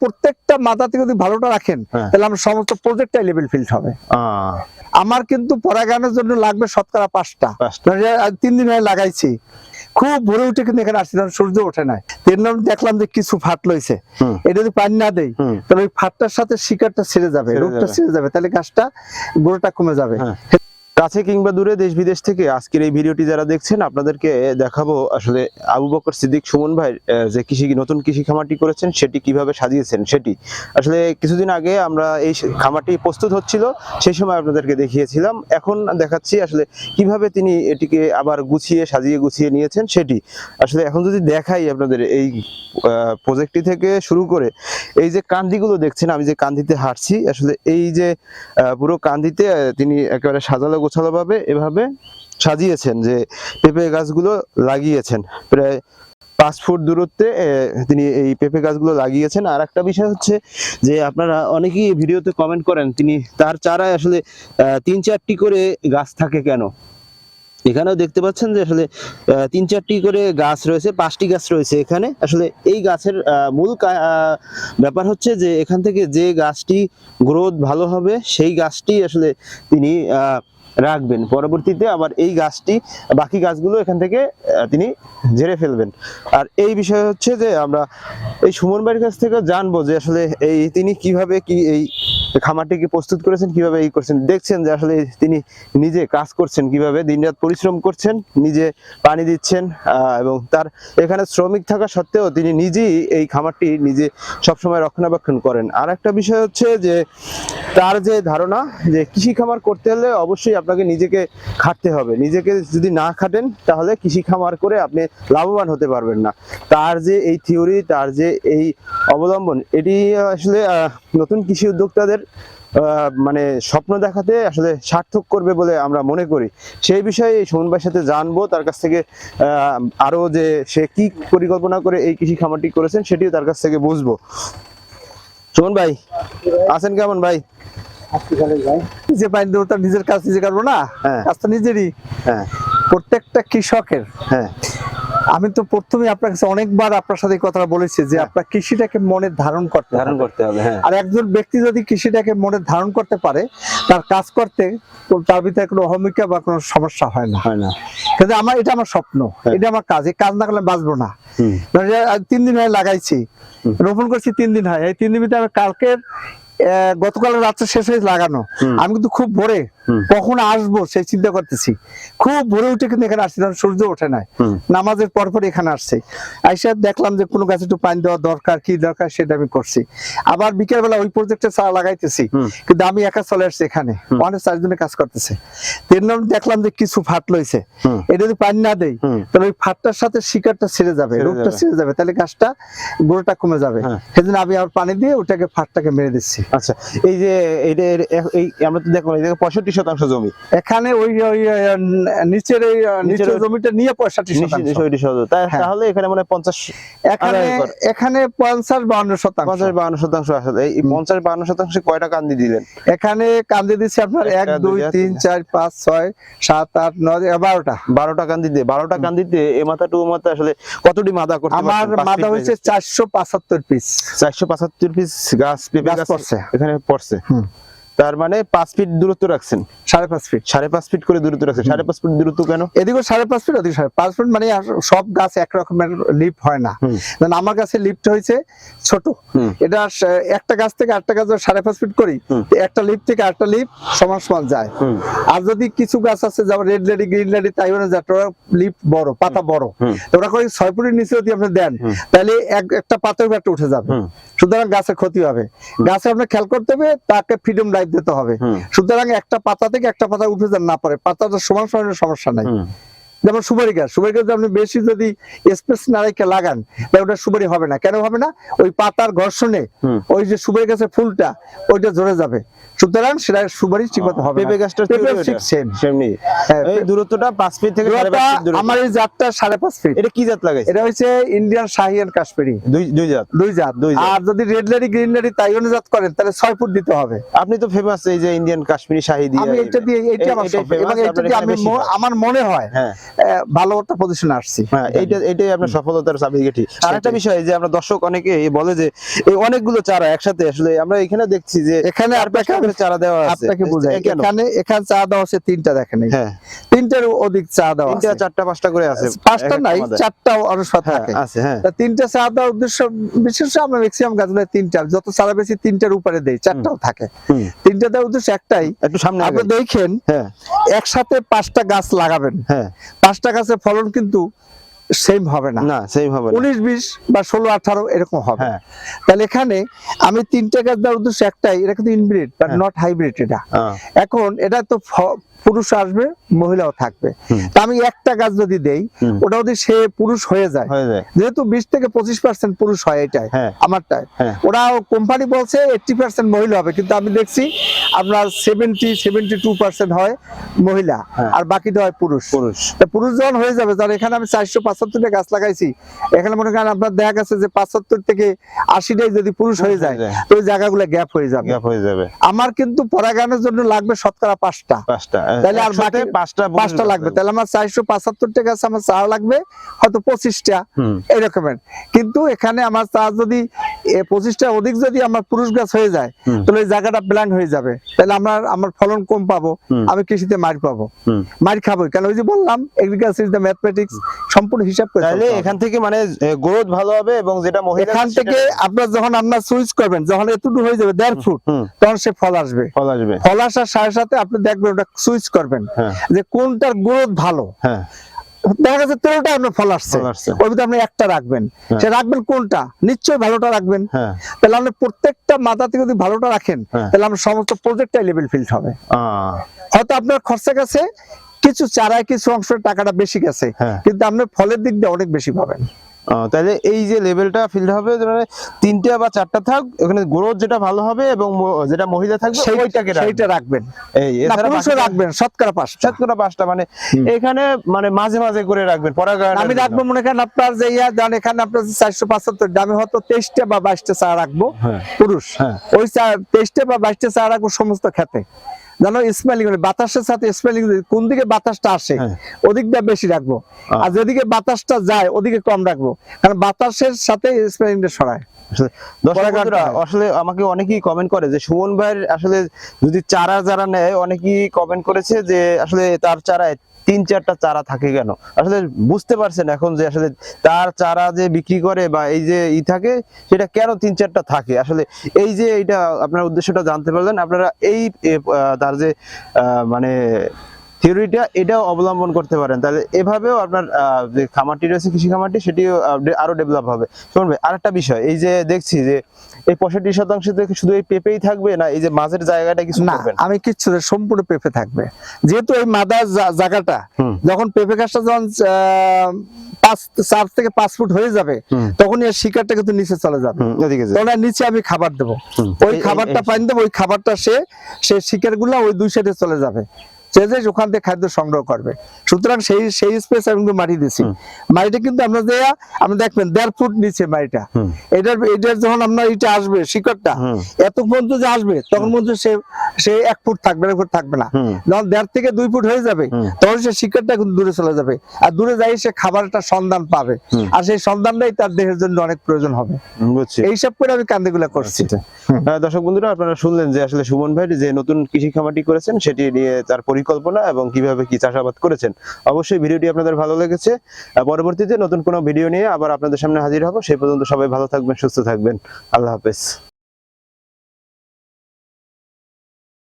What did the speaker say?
প্রত্যেকটা মাথাতে যদি ভালোটা রাখেন হ্যাঁ। তাহলে আমার সমস্ত প্রজেক্টটাই লেভেল ফিল্ড হবে। আমার কিন্তু পরাগায়নের জন্য লাগবে শতকরা পাঁচটা। মানে তিন দিন হয়ে লাগাইছি। খুব ভোরে উঠে কিন্তু এখানে আসছি সূর্য ওঠে নাই। তিন নম্বর দেখলাম যে কিছু ফাট লইছে। এটা যদি পানি না দেই হুম। তাহলে ওই ফাটটার সাথে শিকারটা ছেড়ে যাবে রোগটা ছেড়ে যাবে তাহলে গাছটা গোড়াটা কমে যাবে। হ্যাঁ। কাছে কিংবা দূরে দেশ বিদেশ থেকে আজকের এই ভিডিওটি যারা দেখছেন, আপনাদেরকে দেখাবো আসলে আবু বকর সিদ্দিক সুমন ভাই যে কৃষি নতুন কৃষি খামারটি করেছেন, সেটি কীভাবে সাজিয়েছেন সেটি। আসলে কিছুদিন আগে আমরা এই খামারটি প্রস্তুত হচ্ছিল সেই সময় আপনাদেরকে দেখিয়েছিলাম। এখন দেখাচ্ছি আসলে কীভাবে তিনি এটিকে আবার গুছিয়ে, সাজিয়ে গুছিয়ে নিয়েছেন সেটি। আসলে এখন যদি দেখাই আপনাদের এই প্রজেক্টটি থেকে শুরু করে, এই যে কান্দিগুলো দেখছেন, আমি যে কান্দিতে হাঁটছি, আসলে এই যে পুরো কান্দিতে তিনি একেবারে সাজালো গোছালো ভাবে এভাবে সাজিয়েছেন যে পেঁপে গাছগুলো লাগিয়েছেন। প্রায় পাঁচ ফুট দূরত্বে তিনি এই পেঁপে গাছগুলো লাগিয়েছেন। আর একটা বিষয় হচ্ছে যে আপনারা অনেকেই ভিডিওতে কমেন্ট করেন তিনি তার চারায় আসলে তিন চারটি করে গাছ থাকে কেন? এখানেও দেখতে পাচ্ছেন যে আসলে তিন চারটি করে গাছ রয়েছে পাঁচটি গাছ রয়েছে এখানে। আসলে এই গাছের মূল ব্যাপার হচ্ছে যে এখান থেকে যে গাছটি গ্রোথ ভালো হবে সেই গাছটি আসলে তিনি আহ, রাখবেন। পরবর্তীতে আবার এই গাছটি, বাকি গাছগুলো এখান থেকে তিনি ঝেড়ে ফেলবেন। আর এই বিষয় হচ্ছে যে আমরা এই সুমন ভাইয়ের কাছ থেকে জানব যে আসলে এই তিনি কীভাবে কি এই খামারটিকে প্রস্তুত করেছেন, কীভাবে এই করছেন। দেখছেন যে আসলে তিনি নিজে কাজ করছেন কীভাবে, দিনরাত পরিশ্রম করছেন, নিজে পানি দিচ্ছেন এবং তার এখানে শ্রমিক থাকা সত্ত্বেও তিনি নিজেই এই খামারটি নিজে সবসময় রক্ষণাবেক্ষণ করেন। আর একটা বিষয় হচ্ছে যে তার যে ধারণা যে কৃষি খামার করতে হলে অবশ্যই আপনাকে নিজেকে খাটতে হবে। নিজেকে যদি না খাটেন তাহলে কৃষি খামার করে আপনি লাভবান হতে পারবেন না। তার যে এই থিওরি তার যে এই অবলম্বন এটি আসলে নতুন কৃষি উদ্যোক্তাদের মানে স্বপ্ন দেখাতে আসলে সার্থক করবে বলে আমরা মনে করি। সেই বিষয়ে এই ভাইয়ের সাথে জানব তার কাছ থেকে আহ, আরও যে সে কি পরিকল্পনা করে এই কৃষি খামারটি করেছেন সেটিও তার কাছ থেকে বুঝব। সুমন ভাই আছেন কেমন ভাই? নিজে পানি দেবো তার নিজের কাজ নিজে করব না? হ্যাঁ। কাজ তো নিজেরই। হ্যাঁ। প্রত্যেকটা কৃষকের। হ্যাঁ। আমি তো প্রথমে আপনার কাছে অনেকবার আপনার সাথে কথাটা বলেছি যে। আপনার কৃষিটাকে মনে ধারণ করতে ধারণ করতে হবে আর একজন ব্যক্তি যদি কৃষিটাকে মনে ধারণ করতে পারে তার কাজ করতে তার ভিতরে কোনো অহমিকা বা কোনো সমস্যা হয় না। হয় না। কিন্তু আমার এটা আমার স্বপ্ন। এটা আমার কাজ। এই কাজ না করলে বাঁচবো না। মানে তিন দিন হয় লাগাইছি। রোপণ করছি তিন দিন হয়। এই তিন দিন ভিতরে আমি কালকের আহ, গতকালের রাত্রে শেষ হয়েছে লাগানো। আমি কিন্তু খুব ভোরে কখন আসব সেই চিন্তা করতেছি। খুব ভোরে উঠে কিন্তু এখানে আসছি তখন সূর্য ওঠে নাই। নামাজের পর পর এখানে আসছে। আইসা দেখলাম যে কোনো গাছে একটু পানি দেওয়া দরকার কি দরকার সেটা আমি করছি। আবার বিকেল বেলা ওই প্রজেক্টে চারা লাগাইতেছি কিন্তু আমি একা চলে আসছি এখানে। অনেক চারজনে কাজ করতেছে। তিন নম্বর দেখলাম যে কিছু ফাট লইছে। এটা যদি পানি না দেই হুম। তাহলে ওই ফাটটার সাথে শিকারটা ছেড়ে যাবে রোগটা। ছেড়ে যাবে। তাহলে গাছটা গোড়াটা কমে যাবে। সেদিন আমি আবার পানি দিয়ে ওটাকে ফাটটাকে মেরে দিচ্ছি। আচ্ছা এই যে এইটা এই আমরা তো এই পঁয়ষট্টি শতাংশ জমি। এখানে ওই ওই নিচের এই নিচের জমিটা নিয়ে পঁয়ষট্টি শতাংশ। হ্যাঁ। তাহলে এখানে মানে পঞ্চাশ এখানে এখানে পঞ্চাশ বাউন্ন শতাংশ। পঞ্চাশ শতাংশ আসলে এই পঞ্চাশ শতাংশে কয়টা কান্দি দিলেন? এখানে কান্দে দিচ্ছি আপনার এক দুই তিন চার পাঁচ ছয় সাত আট নয় বারোটা। বারোটা কান্দিতে বারোটা কান্দিতে এ মাথা টু মাথা আসলে কতটি মাদা করতে আমার মাথা হয়েছে চারশো পঁচাত্তর পিস চারশো পঁচাত্তর পিস গাছ পেঁপে গাছ পড়ছে। এখানে পড়ছে। তার মানে পাঁচ ফিট দূরত্ব রাখছেন। সাড়ে পাঁচ ফিট। সাড়ে পাঁচ ফিট করে দূরত্ব রাখছেন। সাড়ে পাঁচ ফিট দূরত্ব কেন? এদিকেও সাড়ে পাঁচ ফিট ওদিকে সাড়ে পাঁচ ফিট মানে সব গাছ এক রকমের লিফট হয় না। যেমন আমার কাছে লিফট হয়েছে ছোট। এটা একটা গাছ থেকে আরেকটা গাছ সাড়ে পাঁচ ফিট করি একটা লিফট থেকে আরেকটা লিফট সমান সমান যায়। আর যদি কিছু গাছ আছে যেমন রেড লেডি গ্রিন লেডি যায় ওরা লিফট বড় পাতা বড়। ওরা করে ছয় ফুটের নিচে যদি আপনি দেন তাহলে এক একটা পাতার উপর একটা উঠে যাবে। সুতরাং গাছের ক্ষতি হবে। গাছে আপনার খেয়াল করতে হবে তাকে ফ্রিডম লাইফ দিতে হবে। সুতরাং একটা পাতা থেকে একটা পাতা উঠে যান না পারে। পাতাটা সমান সমান সমস্যা নাই। যেমন সুপারি গাছ সুপারি গাছ আপনি বেশি যদি স্পেস না রেখে লাগান তাহলে ওটা সুপারি হবে না। কেন হবে না? ওই পাতার ঘর্ষণে ওই যে সুপারি গাছের ফুলটা ওইটা ঝরে যাবে। সুতরাং সেটা সুপারি ঠিক মতো হবে পেঁপে ঠিক সেম সেমনি? এই দূরত্বটা ফিট থেকে ফিট আমার এই জাতটা সাড়ে পাঁচ ফিট এটা কি জাত লাগাইছে? এটা হচ্ছে ইন্ডিয়ান শাহিয়ান কাশ্মীরি। দুই দুই জাত। দুই জাত। দুই জাত। আর যদি রেড লেডি গ্রিন লেডি তাইওয়ানে জাত করেন তাহলে ছয় ফুট দিতে হবে। আপনি তো ফেমাস এই যে ইন্ডিয়ান কাশ্মীরি শাহি দিয়ে আমি এটা দিয়ে এইটা আমার এবং এটা দিয়ে আমি হয়। আমার মনে হয় হ্যাঁ। ভালো একটা পজিশনে আসছি। হ্যাঁ এইটা এটাই আপনার সফলতার চাবিকাঠি আর একটা বিষয় যে আমরা দর্শক অনেকে বলে যে এই অনেকগুলো চারা একসাথে আসলে আমরা এখানে দেখছি যে এখানে আর চারা দেওয়া আছে। আপনাকে বুঝাই এখানে এখানে চা দেওয়া আছে তিনটা দেখেন হ্যাঁ। তিনটার অধিক চা দেওয়া তিনটা চারটা পাঁচটা করে আছে। পাঁচটা নাই মাদায়। চারটা অনুসার হ্যাঁ থাকে। আছে হ্যাঁ। তিনটা চা দেওয়ার উদ্দেশ্য বিশেষ করে আমরা ম্যাক্সিমাম গাছগুলো তিনটা যত চারা বেশি তিনটার উপরে দেই চারটাও থাকে। তিনটা দেওয়ার উদ্দেশ্য একটাই। একটু সামনে আপনি। দেখেন হ্যাঁ। একসাথে পাঁচটা গাছ লাগাবেন। হ্যাঁ। পাঁচটা গাছের ফলন কিন্তু সেম হবে না। না সেম হবে উনিশ বিশ বা ষোলো আঠারো এরকম হবে। হ্যাঁ। তাহলে এখানে আমি তিনটে গাছ দেওয়ার উদ্দেশ্য একটাই এটা কিন্তু ইনব্রিড বাট হ্যাঁ। নট হাইব্রিড এটা। এখন এটা তো পুরুষ আসবে মহিলাও থাকবে। তা আমি একটা গাছ যদি দেই ওটা যদি সে পুরুষ হয়ে যায় যেহেতু বিশ থেকে পঁচিশ পার্সেন্ট পুরুষ হয় এটাই হ্যাঁ। আমারটাই। হ্যাঁ। ওরা কোম্পানি বলছে এইটটি পার্সেন্ট মহিলা হবে কিন্তু আমি দেখছি আপনার সেভেন্টি সেভেন্টি টু পার্সেন্ট হয় মহিলা হ্যাঁ। আর বাকিটা হয় পুরুষ। পুরুষ। তা পুরুষ যখন হয়ে যাবে তাহলে এখানে আমি চারশো পাঁচাত্তরটা গাছ লাগাইছি এখানে মনে করেন আপনার দেখা গেছে যে পাঁচাত্তর থেকে আশিটাই যদি পুরুষ হয়ে যায় তো ওই জায়গাগুলো গ্যাপ হয়ে যাবে। গ্যাপ হয়ে যাবে। আমার কিন্তু পরাগায়নের জন্য লাগবে শতকরা পাঁচটা। পাঁচটা। তাহলে আর বাকি- পাঁচটা পাঁচটা লাগবে। তাহলে আমার চারশো পঁচাত্তর টাকা আছে আমার চা লাগবে হয়তো পঁচিশটা এরকমের। কিন্তু এখানে আমার চা যদি পঁচিশটা অধিক যদি আমার পুরুষ গাছ হয়ে যায় তাহলে ওই জায়গাটা ব্ল্যাঙ্ক হয়ে যাবে। তাহলে আমার আমার ফলন কম পাবো আমি কৃষিতে মার পাবো। মার খাব কেন ওই যে বললাম এগ্রিকালচার ইজ দ্য ম্যাথমেটিক্স সম্পূর্ণ হিসাব করে তাহলে এখান থেকে মানে গ্রোথ ভালো হবে এবং যেটা মহিলা এখান থেকে আপনার যখন আপনার সুইচ করবেন যখন এতটুকু হয়ে যাবে দেড় ফুট তখন সে ফল আসবে। ফল আসবে। ফল আসার সাথে সাথে আপনি দেখবেন ওটা সুইচ করবেন। হ্যাঁ। যে কোনটার গ্রোথ ভালো। হ্যাঁ। দেখা যাচ্ছে তেরোটা আপনার ফল আসছে। ওই ওর ভিতরে আপনি একটা রাখবেন। হ্যাঁ। সে রাখবেন কোনটা? নিশ্চয়ই ভালোটা রাখবেন। হ্যাঁ। তাহলে আপনি প্রত্যেকটা মাথা থেকে যদি ভালোটা রাখেন হ্যাঁ। তাহলে আপনার সমস্ত প্রজেক্টটাই লেভেল ফিল্ড হবে। হয়তো আপনার খরচা কাছে কিছু চারায় কিছু অংশের টাকাটা বেশি গেছে। কিন্তু আপনি ফলের দিক দিয়ে অনেক বেশি পাবেন। তাহলে এই যে লেভেলটা ফিল্ড হবে মানে তিনটা বা চারটা থাক ওখানে গ্রোথ যেটা ভালো হবে এবং যেটা মহিলা থাকবে সেই- ওইটাকে রাখবেন। সেইটা রাখবেন। এই পুরুষও রাখবেন শতকরা পাঁচটা। শতকরা পাঁচটা মানে এখানে মানে মাঝে মাঝে করে রাখবেন পরাগায়ন আমি রাখব মনে করেন আপনার যে ইয়া যান এখানে আপনার চারশো পাঁচাত্তর দামে হয়তো তেইশটা বা বাইশটা চা রাখব হ্যাঁ। পুরুষ। হ্যাঁ। ওই চা তেইশটা বা বাইশটা চা রাখব সমস্ত খেতে জানো স্মেলিং বাতাসের সাথে স্মেলিং কোন দিকে বাতাসটা আসে হ্যাঁ। ওদিকটা বেশি রাখব আর যেদিকে বাতাসটা যায় ওদিকে কম রাখব কারণ বাতাসের সাথে স্মেলিংটা সরায়। আসলে আমাকে অনেকেই কমেন্ট করে যে সুমন ভাইয়ের আসলে যদি চারা যারা নেয় অনেকেই কমেন্ট করেছে যে আসলে তার চারায় তিন চারটা চারা থাকে কেন? আসলে বুঝতে পারছেন এখন যে আসলে তার চারা যে বিক্রি করে বা এই যে ই থাকে, সেটা কেন তিন চারটা থাকে? আসলে এই যে এটা আপনার উদ্দেশ্যটা জানতে পারলেন, আপনারা এই তার যে মানে থিওরিটা এটাও অবলম্বন করতে পারেন। তাহলে এভাবেও আপনার যে খামারটি রয়েছে কৃষি খামারটি সেটিও আহ, ডে- আরও ডেভেলপ হবে। শুনুন ভাই আরেকটা বিষয় এই যে দেখছি যে এই পঁয়ষট্টি শতাংশ থেকে শুধু এই পেঁপেই থাকবে না এই যে মাঝের জায়গাটা কিছু না আমি কিচ্ছু সম্পূর্ণ পেঁপে থাকবে। যেহেতু এই মাদার জায়গাটা যখন পেঁপে গাছটা যখন পাঁচ চার থেকে পাঁচ ফুট হয়ে যাবে তখন এর শিকারটা কিন্তু নিচে চলে যাবে। তখন নিচে আমি খাবার দেবো। ওই খাবারটা পানি দেবো ওই খাবারটা সে সে শিকারগুলা ওই দুই সাইডে চলে যাবে। সে যে ওখান থেকে খাদ্য সংগ্রহ করবে সুতরাং সেই সেই স্পেস আমি কিন্তু মাটি দিছি। মাটিটা কিন্তু আমরা দেয়া আপনি দেখবেন দেড় ফুট নিচে মাটিটা। এটার এটার যখন আপনার এটা আসবে শিকড়টা। এত পর্যন্ত যে আসবে তখন পর্যন্ত সে সে এক ফুট থাকবে এক ফুট থাকবে না। যখন দেড় থেকে দুই ফুট হয়ে যাবে তখন সে শিকড়টা কিন্তু দূরে চলে যাবে। আর দূরে যাই সে খাবারটা সন্ধান পাবে। আর সেই সন্ধানটাই তার দেহের জন্য অনেক প্রয়োজন হবে। এইসব করে আমি কান্দিগুলা করছি। আচ্ছা। দর্শক বন্ধুরা আপনারা শুনলেন যে আসলে সুমন ভাই যে নতুন কৃষি খামারটি করেছেন সেটি নিয়ে তার পরিকল্পনা এবং কীভাবে কি চাষাবাদ করেছেন। অবশ্যই ভিডিওটি আপনাদের ভালো লেগেছে। পরবর্তীতে নতুন কোনো ভিডিও নিয়ে আবার আপনাদের সামনে হাজির হব। সেই পর্যন্ত সবাই ভালো থাকবেন সুস্থ থাকবেন। আল্লাহ হাফেজ।